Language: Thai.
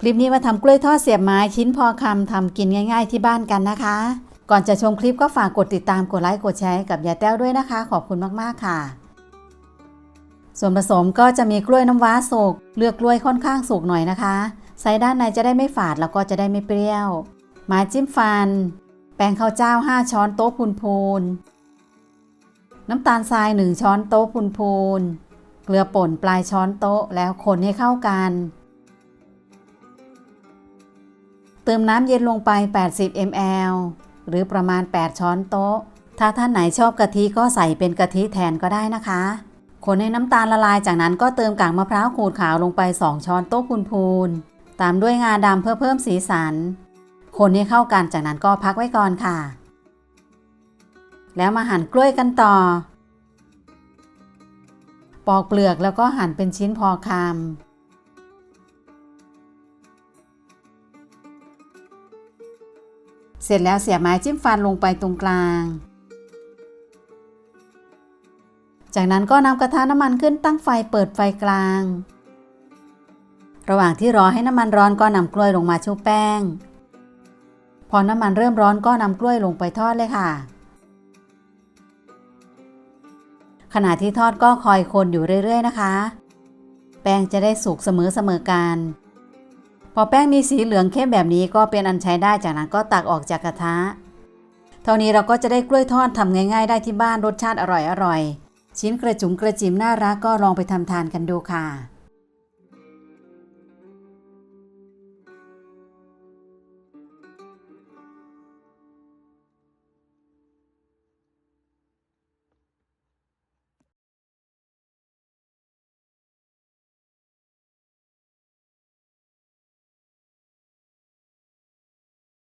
คลิปนี้มาทำกล้วยทอดเสียบไม้ชิ้นพอคำทำกินง่าย ๆ ที่บ้านกันนะคะ ก่อนจะชมคลิปก็ฝากกดติดตามกดไลค์กดแชร์กับยายแต้วด้วยนะคะ ขอบคุณมากๆค่ะ ส่วนผสมก็จะมีกล้วยน้ำว้าสุกเลือกกล้วยค่อนข้างสุกหน่อยนะคะใส่ด้านในจะได้ไม่ฝาดแล้วก็จะได้ไม่เปรี้ยวไม้จิ้มฟัน แป้งข้าวเจ้า 5 ช้อนโต๊ะพูนๆน้ำตาลทราย 1 ช้อนโต๊ะพูนๆเกลือป่นปลายช้อนโต๊ะแล้วคนให้เข้ากัน เติมน้ำเย็นลงไป 80 ml หรือประมาณ 8 ช้อนโต๊ะ ถ้าท่านไหนชอบกะทิก็ใส่เป็นกะทิแทนก็ได้นะคะ คนให้น้ำตาลละลายจากนั้นก็เติมกากมะพร้าวขูดขาวลงไป 2 ช้อนโต๊ะพูนๆตามด้วยงาดำเพื่อเพิ่มสีสัน คนให้เข้ากันจากนั้นก็พักไว้ก่อนค่ะ แล้วมาหั่นกล้วยกันต่อ ปอกเปลือกแล้วก็หั่นเป็นชิ้นพอคำ เสร็จแล้วเสียบไม้จิ้มฟันลงไปตรงกลาง จากนั้นก็นำกระทะน้ำมันขึ้นตั้งไฟเปิดไฟกลาง ระหว่างที่รอให้น้ำมันร้อนก็นำกล้วยลงมาชุบแป้ง พอน้ำมันเริ่มร้อนก็นำกล้วยลงไปทอดเลยค่ะ ขณะที่ทอดก็คอยคนอยู่เรื่อย ๆ นะคะ แป้งจะได้สุกเสมอเสมอกัน พอแป้งมีสีเหลืองเข้มแบบนี้ก็เป็นอันใช้ได้จากนั้นก็ตักออกจากกระทะ เท่านี้เราก็จะได้กล้วยทอดทำง่าย ๆ ได้ที่บ้านรสชาติอร่อยๆชิ้นกระจุ๋มกระจิ๋มน่ารักก็ลองไปทำทานกันดูค่ะ